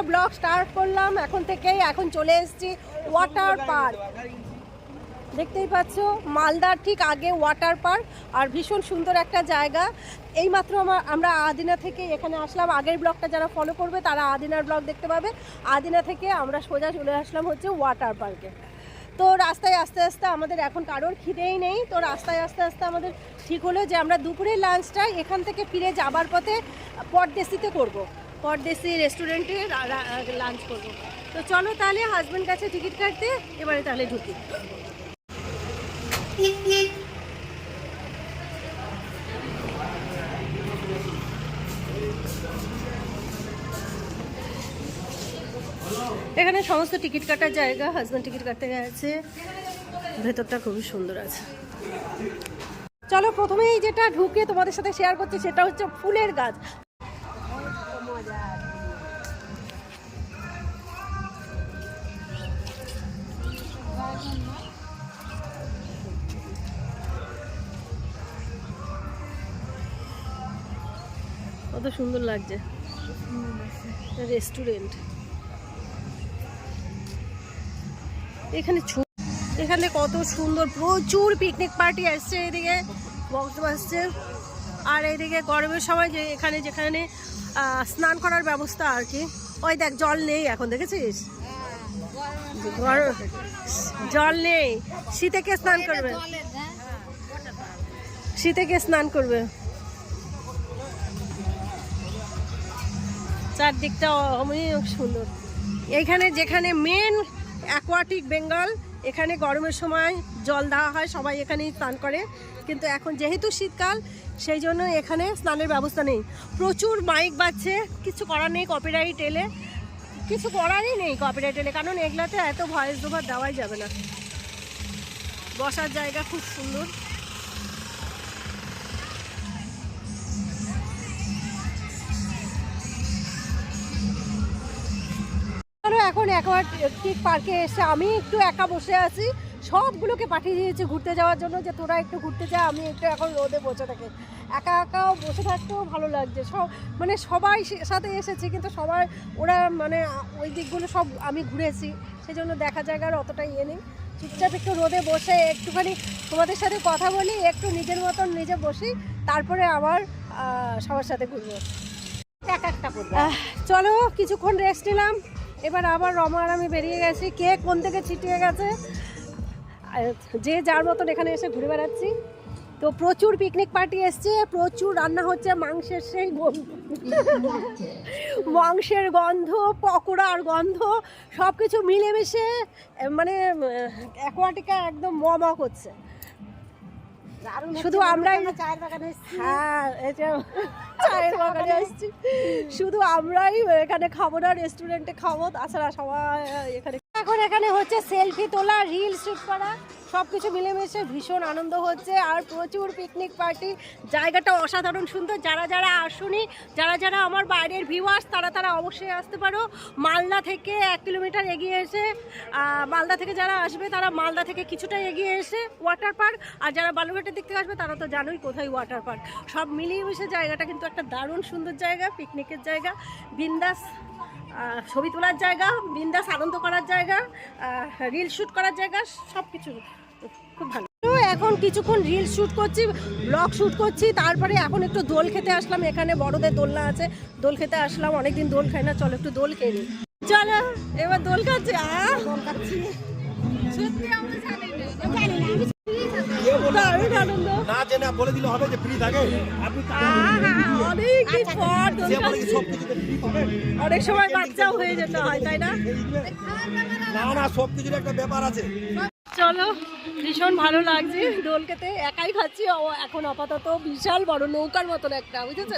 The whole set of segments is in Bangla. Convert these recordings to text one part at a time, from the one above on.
একটা ব্লগ স্টার্ট করলাম, এখন থেকেই এখন চলে এসেছি ওয়াটার পার্ক দেখতেই পাচ্ছ, মালদার ঠিক আগে ওয়াটার পার্ক আর ভীষণ সুন্দর একটা জায়গা। এইমাত্র আমার আমরা আদিনা থেকে এখানে আসলাম। আগের ব্লগটা যারা ফলো করবে, তারা আদিনার ব্লগ দেখতে পাবে। আদিনা থেকে আমরা সোজা চলে আসলাম হচ্ছে ওয়াটার পার্কে তো রাস্তায় আস্তে আস্তে আমাদের এখন কারোর খিদেই নেই। তো রাস্তায় আস্তে আস্তে আমাদের ঠিক হলো যে আমরা দুপুরের লাঞ্চটা এখান থেকে ফিরে যাবার পথে পরদেশিতে করব। পরদেশি রেস্টুরেন্টে লাঞ্চ করব। তো চলো তাহলে হাজব্যান্ড কাছে টিকিট কাটতে, এবারে তাহলে ঢুকি। এখানে সমস্ত টিকিট কাটার জায়গা হাজব্যান্ড টিকিট কাটতে গেছে। ভেতরটা খুবই সুন্দর আছে। চলো প্রথমেই যেটা ঢুকে তোমাদের সাথে শেয়ার করছি, সেটা হচ্ছে ফুলের গাছ। কত সুন্দর লাগছে। রেস্টুরেন্ট এখানে ছো- এখানে কত সুন্দর প্রচুর পিকনিক পার্টি আসছে এদিকে বক্স বাজছে। আর এইদিকে গরমের সময় যে এখানে যেখানে স্নান করার ব্যবস্থা আর কি। ওই দেখ জল নেই এখন দেখেছিস? জল নেই। শীতে কে স্নান করবে? শীতে কে স্নান করবে? চারদিকটা অনেক সুন্দর। এখানে যেখানে মেন অ্যাকোয়াটিক বেঙ্গল এখানে গরমের সময় জল দেওয়া হয়, সবাই এখানেই স্নান করে। কিন্তু এখন যেহেতু শীতকাল, সেই জন্য এখানে স্নানের ব্যবস্থা নেই। প্রচুর মাইক বাজছে, কিছু করার নেই কপিরাইট এলে। কিছু করারই নেই কপিরাইট এলে, কারণ এগুলাতে এত ভয়েস দোভার দেওয়াই যাবে না। বসার জায়গা খুব সুন্দর। ধরো একবার অ্যাকোয়াটিক পার্কে এসে আমি একটু একা বসে আছি। সবগুলোকে পাঠিয়ে দিয়েছি ঘুরতে যাওয়ার জন্য যে তোরা একটু ঘুরতে যা আমি একটু এখন রোদে বসে থাকি। একা একাও বসে থাকতেও ভালো লাগছে। সব মানে সবাই সে- সাথে এসেছি কিন্তু সবাই ওরা মানে ওই দিকগুলো সব আমি ঘুরেছি। সেই জন্য দেখা জায়গার অতটা ইয়ে নেই। চুপচাপ একটু রোদে বসে একটুখানি তোমাদের সাথে কথা বলি একটু নিজের মতন নিজে বসি তারপরে আবার সবার সাথে ঘুরবো। এক একটা করবে। চলো কিছুক্ষণ রেস্ট নিলাম। এবার আবার রমা আর আমি বেরিয়ে গেছি। কে কোন থেকে ছিটিয়ে গেছে? যে যার মতন এখানে এসে ঘুরে বেড়াচ্ছি। তো প্রচুর পিকনিক পার্টি এসছে, প্রচুর রান্না হচ্ছে, মাংসের সেই মাংসের গন্ধ, পকোড়ার গন্ধ সব কিছু মিলেমিশে মানে অ্যাকোয়াটিকা একদম ম দারুণ শুধু আমরাই। হ্যাঁ এই চায়ের বাগানে আসছি শুধু আমরাই এখানে খাব না রেস্টুরেন্টে খাব। তাছাড়া সবাই এখানে এখন এখানে হচ্ছে সেলফি তোলা রিল শুট করা। সব কিছু মিলেমিশে ভীষণ আনন্দ হচ্ছে আর প্রচুর পিকনিক পার্টি জায়গাটা অসাধারণ সুন্দর। যারা যারা আসুনি, যারা যারা আমার বাইরের ভিউয়ার্স তারা তারা অবশ্যই আসতে পারো। মালদা থেকে এক কিলোমিটার এগিয়ে এসে মালদা থেকে যারা আসবে, তারা মালদা থেকে কিছুটা এগিয়ে এসে ওয়াটার পার্ক আর যারা বালুঘাটের দিক থেকে আসবে, তারা তো জানোই কোথায় ওয়াটার পার্ক সব মিলিয়ে মিশে জায়গাটা কিন্তু একটা দারুণ সুন্দর জায়গা পিকনিকের জায়গা। বিন্দাস ছবি তোলার জায়গা, বিন্দাস আনন্দ করার জায়গা রিল শ্যুট করার জায়গা সব কিছু খুব ভালো তো এখন কিছুক্ষণ রিল শ্যুট করছি ব্লগ শ্যুট করছি তারপরে এখন একটু দোল খেতে আসলাম এখানে বড়দের দোলনা আছে দোল খেতে আসলাম অনেকদিন দোল খাই না চলো একটু দোল খেয়ে নিই চলো এবার দোল খাচ্ছি অনেক সময় বাচ্চাও হয়ে যেতে হয় তাই না না একটা ব্যাপার আছে চলো, ভীষণ ভালো লাগছে। দোল খেতে একাই খাচ্ছি এখন আপাতত বিশাল বড় নৌকার মতন একটা, বুঝেছ?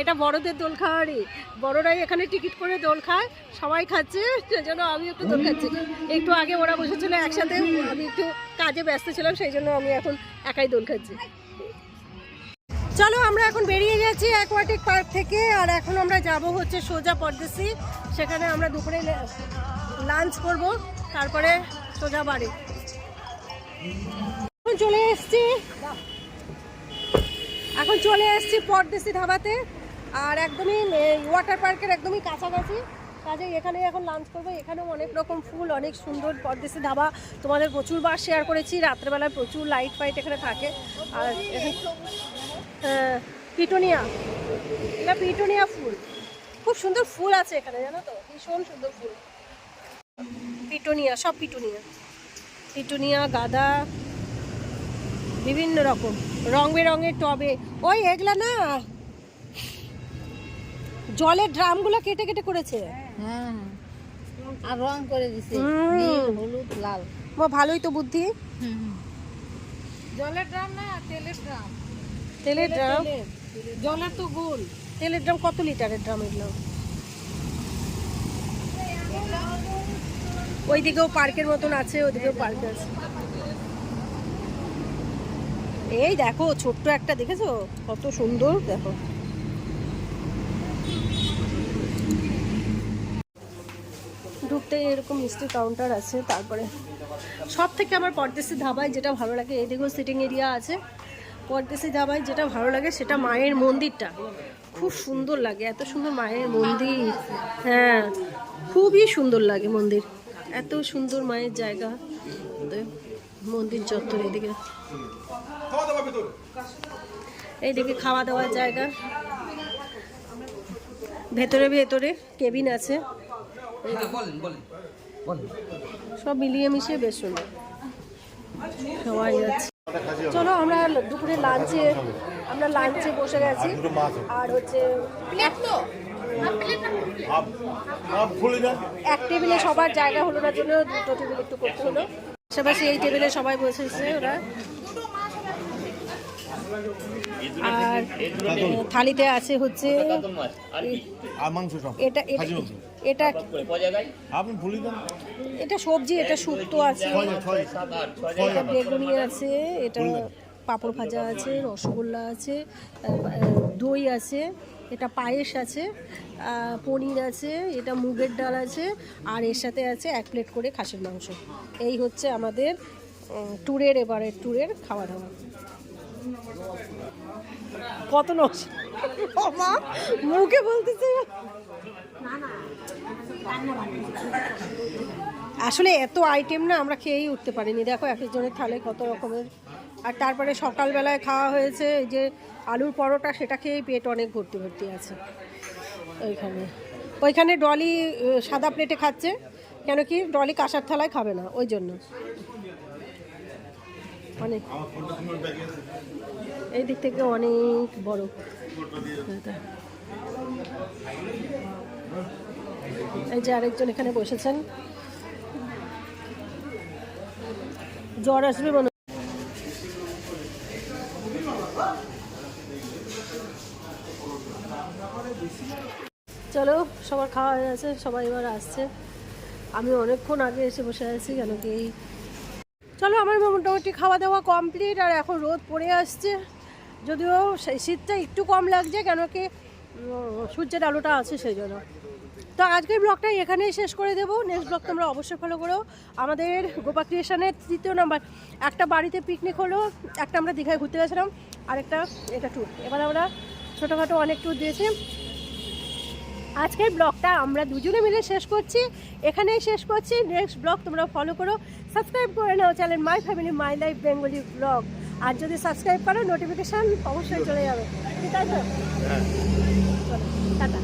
এটা বড়দের দোল খাওয়ারই। বড়রাই এখানে টিকিট করে দোল খায়, সবাই খাচ্ছে, সেজন্য আমি একটু দোল খাচ্ছি। একটু আগে ওরা বসেছিল একসাথে, আমি একটু কাজে ব্যস্ত ছিলাম, সেই জন্য আমি এখন একাই দোল খাচ্ছি। চলো, আমরা এখন বেরিয়ে গেছি অ্যাকোয়াটিক পার্ক থেকে, আর এখন আমরা যাব হচ্ছে সোজা পরদেশি সেখানে আমরা দুপুরে লাঞ্চ করব, তারপরে সোজা বাড়ি। এখন চলে এসেছি। এখন চলে এসেছি পরদেশি ধাবাতে। আর একদমই ওয়াটার পার্কের একদমই কাছাকাছি। কাজে এখানে এখন লাঞ্চ করব। এখানেও অনেক রকম ফুল, অনেক সুন্দর পরদেশি ধাবা। তোমাদের প্রচুরবার শেয়ার করেছি। রাত্রেবেলায় প্রচুর লাইট ফাইট এখানে থাকে। আর পিটুনিয়া। এটা পিটোনিয়া ফুল। খুব সুন্দর ফুল আছে এখানে, জানো তো? ভীষণ সুন্দর ফুল। পিটোনিয়া, সব পিটুনিয়া। পিটুনিয়া গাঁদা বিভিন্ন রকম। রং বেরঙের টবে। ওই এগুলা না জলের ড্রামগুলো কেটে কেটে করেছে। হ্যাঁ আর রং করে দিছে। নীল হলুদ লাল। মা ভালোই তো বুদ্ধি। জলের ড্রাম না তেলের ড্রাম। তেলের ড্রাম? জলের তো গোল। তেলের ড্রাম কত লিটারের ড্রাম এগুলো? ওইদিকেও পার্কের মতন আছে, ওইদিকেও পার্ক আছে। এই দেখো, ছোট্ট একটা, দেখেছ? কত সুন্দর, দেখো। ঢুকতে এরকম মিষ্টি কাউন্টার আছে, তারপরে সব থেকে আমার পরদেশি ধাবায় যেটা ভালো লাগে এদিকেও সিটিং এরিয়া আছে। পরদেশি ধাবায় যেটা ভালো লাগে, সেটা মায়ের মন্দিরটা। খুব সুন্দর লাগে, এত সুন্দর মায়ের মন্দির। হ্যাঁ খুবই সুন্দর লাগে মন্দির। এত সুন্দর মায়ের জায়গা। তো মন্দির চত্বর এদিকে। এইদিকে খাওয়া দাওয়ার জায়গা। ভেতরে ভেতরে কেবিন আছে। সব মিলিয়ে মিশিয়ে বেশ সুন্দর সবাই যাচ্ছে চলো আমরা দুপুরে লাঞ্চে আমরা লাঞ্চে বসে গেছি। আর হচ্ছে এক টেবিলে সবার জায়গা হলো না, জন্য দুটো টেবিল একটু করতে হলো। পাশাপাশি এই টেবিলে সবাই বসেছে ওরা। আর থালিতে আছে হচ্ছে এটা এটা এটা সবজি, এটা শুক্তো আছে বেগুনি আছে, এটা পাঁপড় ভাজা আছে, রসগোল্লা আছে দই আছে, এটা পায়েস আছে পনির আছে, এটা মুগের ডাল আছে, আর এর সাথে আছে এক প্লেট করে খাসির মাংস। এই হচ্ছে আমাদের ট্যুরের এবারের ট্যুরের খাওয়া দাওয়া কত মা, মুখে বলতেছে। আসলে এত আইটেম না আমরা খেয়েই উঠতে পারিনি। দেখো এক একজনের থালে কত রকমের আর তারপরে সকালবেলায় খাওয়া হয়েছে, এই যে আলুর পরোটা, সেটা খেয়েই পেট অনেক ভর্তি ভর্তি আছে। ওইখানে। ওইখানে ডলি সাদা প্লেটে খাচ্ছে, কেন কি ডলি কাঁসার থালায় খাবে না, ওই জন্য। অনেক। এই দিক থেকে অনেক বড়। এই যে আরেকজন এখানে বসেছেন। জ্বর আসবে মনে চলো, সবার খাওয়া হয়ে গেছে, সবাই এবার আসছে। আমি অনেকক্ষণ আগে এসে বসে আছি, কেন কি এই চলো, আমার মোটামুটি খাওয়া দাওয়া কমপ্লিট আর এখন রোদ পড়ে আসছে। যদিও সেই শীতটা একটু কম লাগছে, কেন কি সূর্যের আলোটা আছে সেই জন্য। তো আজকের ব্লগটা এখানেই শেষ করে দেবো। নেক্সট ব্লগ তোমরা অবশ্যই ফলো করো। আমাদের গোপা ক্রিয়েশনের তৃতীয় নাম্বার একটা বাড়িতে পিকনিক হলো, একটা আমরা দীঘায় ঘুরতে গেছিলাম আর একটা এটা ট্যুর এবার আমরা ছোটোখাটো অনেক ট্যুর দিয়েছি। আজকের ব্লগটা আমরা দুজনে মিলে শেষ করছি। এখানেই শেষ করছি। নেক্সট ব্লগ তোমরা ফলো করো। সাবস্ক্রাইব করে নাও channel my family my life Bengali vlog আর যদি সাবস্ক্রাইব করো নোটিফিকেশান অবশ্যই চলে যাবে। ঠিক আছে? চলো টাটা।